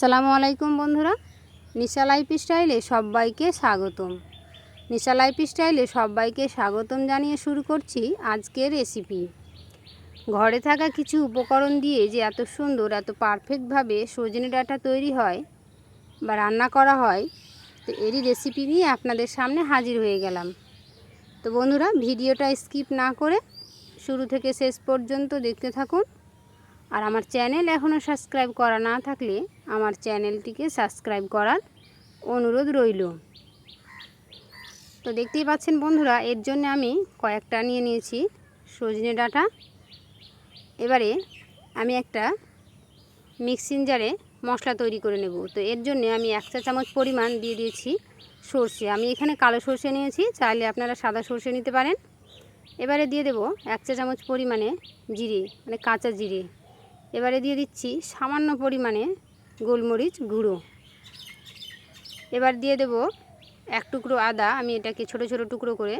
সালামু আলাইকুম বন্ধুরা। নিশা লাইফ স্টাইলে সবাইকে স্বাগতম। নিশা লাইফ স্টাইলে সবাইকে স্বাগতম জানিয়ে শুরু করছি আজকের রেসিপি। ঘরে থাকা কিছু উপকরণ দিয়ে যে এত সুন্দর, এত পারফেক্টভাবে সজনে ডাটা তৈরি হয় বা রান্না করা হয়, তো এরই রেসিপি নিয়ে আপনাদের সামনে হাজির হয়ে গেলাম। তো বন্ধুরা, ভিডিওটা স্কিপ না করে শুরু থেকে শেষ পর্যন্ত দেখতে থাকুন। আর আমার চ্যানেল এখনও সাবস্ক্রাইব করা না থাকলে আমার চ্যানেলটিকে সাবস্ক্রাইব করার অনুরোধ রইল। তো দেখতেই পাচ্ছেন বন্ধুরা, এর জন্য আমি কয়েকটা নিয়ে নিয়েছি, সজনে ডাটা। এবারে আমি একটা মিক্সিং জারে মশলা তৈরি করে নেব। তো এর জন্য আমি এক চা চামচ পরিমাণ দিয়ে দিয়েছি সর্ষে। আমি এখানে কালো সর্ষে নিয়েছি, চাইলে আপনারা সাদা সর্ষে নিতে পারেন। এবারে দিয়ে দেব এক চা চামচ পরিমাণে জিরে মানে কাঁচা জিরে। এবারে দিয়ে দিচ্ছি সামান্য পরিমাণে গোলমরিচ গুঁড়ো। এবার দিয়ে দেব এক টুকরো আদা, আমি এটাকে ছোট ছোট টুকরো করে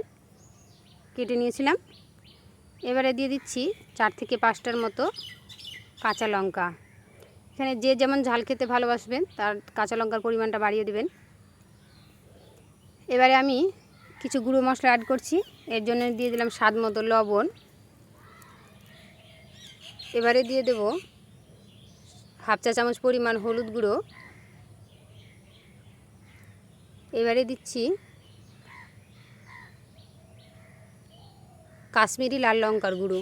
কেটে নিয়েছিলাম। এবারে দিয়ে দিচ্ছি চার থেকে পাঁচটার মতো কাঁচা লঙ্কা। এখানে যে যেমন ঝাল খেতে ভালোবাসবেন, তার কাঁচা লঙ্কার পরিমাণটা বাড়িয়ে দেবেন। এবারে আমি কিছু গুঁড়ো মশলা অ্যাড করছি। এর জন্য দিয়ে দিলাম স্বাদ মতো লবণ। এবারে দিয়ে দেব হাফ চা চামচ পরিমাণ হলুদ গুঁড়ো। এবারে দিচ্ছি কাশ্মীরি লাল লঙ্কার গুঁড়ো।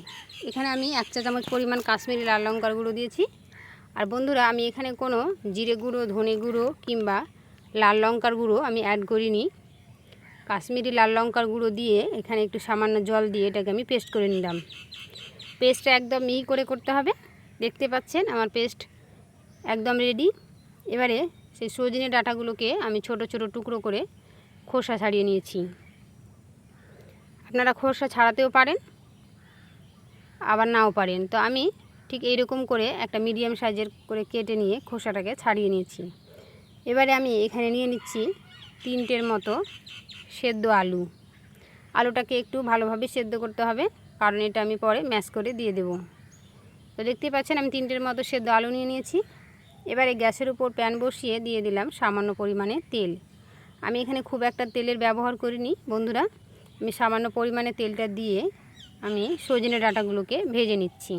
এখানে আমি এক চা চামচ পরিমাণ কাশ্মীরি লাল লঙ্কার গুঁড়ো দিয়েছি। আর বন্ধুরা, আমি এখানে কোনো জিরে গুঁড়ো, ধনে গুঁড়ো কিংবা লাল লঙ্কার গুঁড়ো আমি অ্যাড করিনি। কাশ্মীরি লাল লঙ্কার গুঁড়ো দিয়ে এখানে একটু সামান্য জল দিয়ে এটাকে আমি পেস্ট করে নিলাম। পেস্টটা একদম মিহি করে করতে হবে। দেখতে পাচ্ছেন আমার পেস্ট একদম রেডি এবারে সেই সজনে ডাঁটাগুলোকে আমি ছোট ছোট টুকরো করে খোসা ছাড়িয়ে নিয়েছি। আপনারা খোসা ছাড়াতেও পারেন, আবার নাও পারেন। তো আমি ঠিক এইরকম করে একটা মিডিয়াম সাইজের করে কেটে নিয়ে খোসাটাকে ছাড়িয়ে নিয়েছি। এবারে আমি এখানে নিয়ে নিচ্ছি তিনটের মতো সেদ্ধ আলু। আলুটাকে একটু ভালোভাবে সেদ্ধ করতে হবে, কারণ এটা আমি পরে ম্যাশ করে দিয়ে দেব। তো দেখতেই পাচ্ছেন, আমি তিনটের মতো সেদ্ধ আলু নিয়ে নিয়েছি। এবারে গ্যাসের উপর প্যান বসিয়ে দিয়ে দিলাম সামান্য পরিমাণে তেল। আমি এখানে খুব একটা তেলের ব্যবহার করিনি, বন্ধুরা। আমি সামান্য পরিমাণে তেলটা দিয়ে আমি সজনে ডাঁটাগুলোকে ভেজে নিচ্ছি।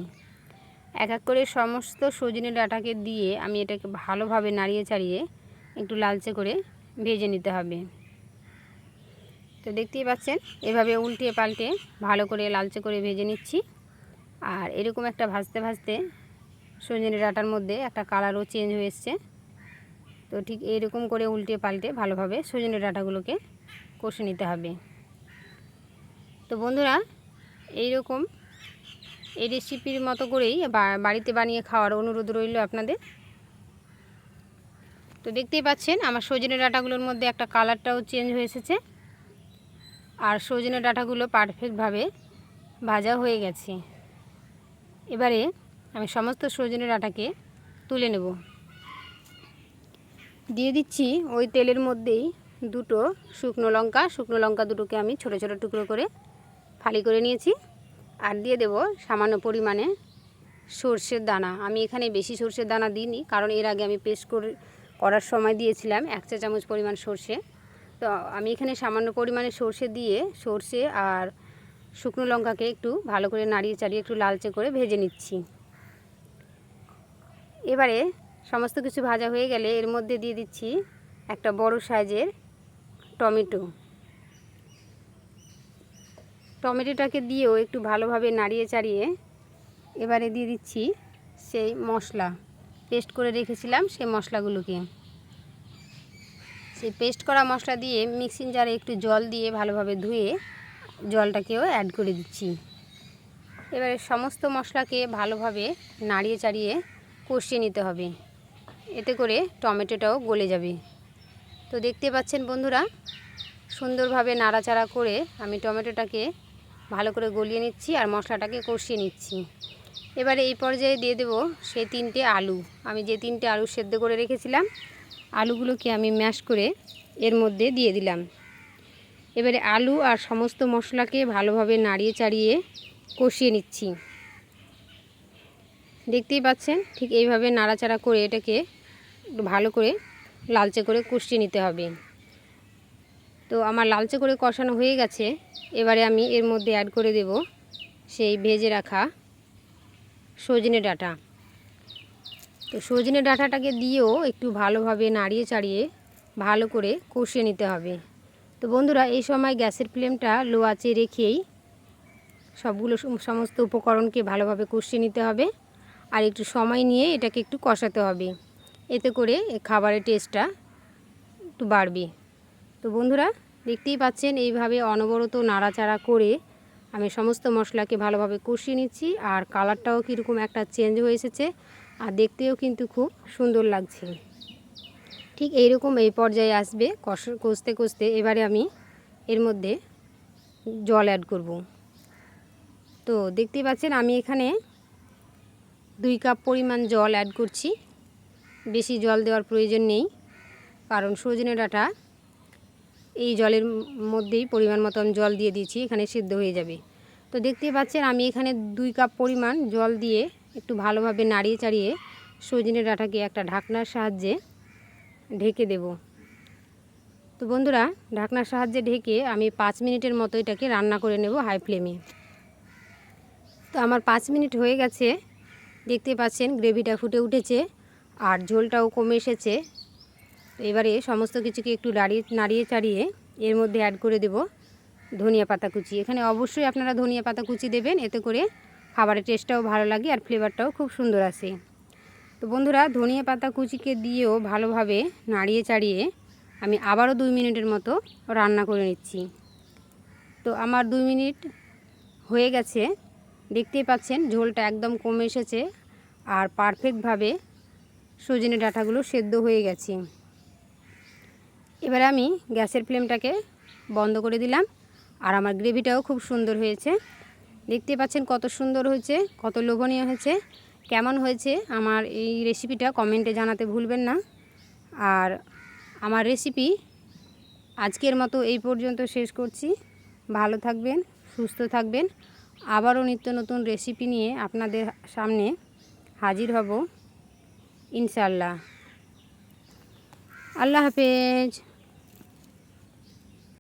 এক এক করে সমস্ত সজনে ডাঁটাকে দিয়ে আমি এটাকে ভালোভাবে নাড়িয়ে চাড়িয়ে একটু লালচে করে ভেজে নিতে হবে। তো দেখতেই পাচ্ছেন, এভাবে উল্টে পাল্টে ভালো করে লালচে করে ভেজে নিচ্ছি। আর এরকম একটা ভাজতে ভাজতে সজনে ডাটার মধ্যে একটা কালারও চেঞ্জ হয়ে এসছে। তো ঠিক এরকম করে উল্টে পাল্টে ভালোভাবে সজনে ডাটাগুলোকে কষে নিতে হবে। তো বন্ধুরা এই রকম এই রেসিপির মতো করেই বাড়িতে বানিয়ে খাওয়ার অনুরোধ রইল আপনাদের। তো দেখতেই পাচ্ছেন, আমার সজনে ডাটাগুলোর মধ্যে একটা কালারটাও চেঞ্জ হয়ে এসেছে। আর সজনে ডাঁটাগুলো পারফেক্টভাবে ভাজা হয়ে গেছে। এবারে আমি সমস্ত সজনে ডাঁটাকে তুলে নেব। দিয়ে দিচ্ছি ওই তেলের মধ্যেই দুটো শুকনো লঙ্কা। শুকনো লঙ্কা দুটোকে আমি ছোট ছোট টুকরো করে ফালি করে নিয়েছি। আর দিয়ে দেব সামান্য পরিমাণে সর্ষের দানা। আমি এখানে বেশি সর্ষের দানা দিইনি, কারণ এর আগে আমি পেস্ট করে, করার সময় দিয়েছিলাম এক চা চামচ পরিমাণ সর্ষে। তো আমি এখানে সামান্য পরিমাণে সর্ষে দিয়ে সর্ষে আর শুকনো লঙ্কাকে একটু ভালো করে নাড়িয়ে চাড়িয়ে একটু লালচে করে ভেজে নিচ্ছি। এবারে সমস্ত কিছু ভাজা হয়ে গেলে এর মধ্যে দিয়ে দিচ্ছি একটা বড় সাইজের টমেটো। টমেটোটাকে দিয়েও একটু ভালোভাবে নাড়িয়ে চাড়িয়ে এবারে দিয়ে দিচ্ছি সেই মশলা। পেস্ট করে রেখেছিলাম সেই মশলাগুলোকে। সেই পেস্ট করা মশলা দিয়ে মিক্সিং জারে একটু জল দিয়ে ভালোভাবে ধুয়ে জলটাকেও অ্যাড করে দিচ্ছি। এবারে সমস্ত মশলাকে ভালোভাবে নাড়িয়ে চাড়িয়ে কষিয়ে নিতে হবে। এতে করে টমেটোটাও গলে যাবে। তো দেখতে পাচ্ছেন বন্ধুরা, সুন্দরভাবে নাড়াচাড়া করে আমি টমেটোটাকে ভালো করে গলিয়ে নিচ্ছি আর মশলাটাকে কষিয়ে নিচ্ছি। এবারে এই পর্যায়ে দিয়ে দেব সেই তিনটে আলু। আমি যে তিনটে আলু সেদ্ধ করে রেখেছিলাম আলুগুলোকে আমি ম্যাশ করে এর মধ্যে দিয়ে দিলাম। এবারে আলু আর সমস্ত মশলাকে ভালোভাবে নাড়িয়ে চাড়িয়ে কষিয়ে নিচ্ছি। দেখতেই পাচ্ছেন, ঠিক এইভাবে নাড়াচাড়া করে এটাকে ভালো করে লালচে করে কষিয়ে নিতে হবে। তো আমার লালচে করে কষানো হয়ে গেছে, এবারে আমি এর মধ্যে অ্যাড করে দেব সেই ভেজে রাখা সজনে ডাঁটা। তো সজনে ডাঁটাটাকে দিয়েও একটু ভালোভাবে নাড়িয়ে চাড়িয়ে ভালো করে কষিয়ে নিতে হবে। তো বন্ধুরা, এই সময় গ্যাসের ফ্লেমটা লো আঁচে রেখেই সবগুলো সমস্ত উপকরণকে ভালোভাবে কষিয়ে নিতে হবে আর একটু সময় নিয়ে এটাকে একটু কষাতে হবে। এতে করে খাবারের টেস্টটা একটু বাড়বে। তো বন্ধুরা, দেখতেই পাচ্ছেন এইভাবে অনবরত নাড়াচাড়া করে আমি সমস্ত মশলাকে ভালোভাবে কষিয়ে নিচ্ছি আর কালারটাও কীরকম একটা চেঞ্জ হয়ে এসেছে। আর দেখতেও কিন্তু খুব সুন্দর লাগছে। ঠিক এইরকম এই পর্যায়ে আসবে, কষ, কষতে কষতে এবারে আমি এর মধ্যে জল অ্যাড করব। তো দেখতে পাচ্ছেন আমি এখানে দুই কাপ পরিমাণ জল অ্যাড করছি। বেশি জল দেওয়ার প্রয়োজন নেই, কারণ সজনে ডাঁটা এই জলের মধ্যেই পরিমাণ মতো আমি জল দিয়ে দিয়েছি, এখানে সিদ্ধ হয়ে যাবে। তো দেখতে পাচ্ছেন আমি এখানে দুই কাপ পরিমাণ জল দিয়ে একটু ভালোভাবে নাড়িয়ে চাড়িয়ে সজনে ডাঁটাকে একটা ঢাকনার সাহায্যে ঢেকে দেব। তো বন্ধুরা, ঢাকনার সাহায্যে ঢেকে আমি পাঁচ মিনিটের মতো এটাকে রান্না করে নেব হাই ফ্লেমে। তো আমার পাঁচ মিনিট হয়ে গেছে। দেখতে পাচ্ছেন, গ্রেভিটা ফুটে উঠেছে আর ঝোলটাও কমে এসেছে। এবারে সমস্ত কিছুকে একটু নাড়িয়ে নাড়িয়ে চাড়িয়ে এর মধ্যে অ্যাড করে দেব ধনিয়া পাতা কুচি। এখানে অবশ্যই আপনারা ধনিয়া পাতা কুচি দেবেন, এতে করে খাবারের টেস্টটাও ভালো লাগে আর ফ্লেভারটাও খুব সুন্দর আসে। তো বন্ধুরা, ধনিয়া পাতা কুচিকে দিয়েও ভালোভাবে নাড়িয়ে চাড়িয়ে আমি আবারও দুই মিনিটের মতো রান্না করে নিচ্ছি। তো আমার দুই মিনিট হয়ে গেছে। দেখতেই পাচ্ছেন, ঝোলটা একদম কমে এসেছে আর পারফেক্টভাবে সজনে ডাঁটাগুলো সেদ্ধ হয়ে গেছে। এবারে আমি গ্যাসের ফ্লেমটাকে বন্ধ করে দিলাম আর আমার গ্রেভিটাও খুব সুন্দর হয়েছে। দেখতে পাচ্ছেন কত সুন্দর হয়েছে, কত লোভনীয় হয়েছে, কেমন হয়েছে আমার এই রেসিপিটা কমেন্টে জানাতে ভুলবেন না। আর আমার রেসিপি আজকের মতো এই পর্যন্ত শেষ করছি। ভালো থাকবেন, সুস্থ থাকবেন। আবারও নিত্য নতুন রেসিপি নিয়ে আপনাদের সামনে হাজির হব ইনশাল্লাহ আল্লাহ হাফেজ।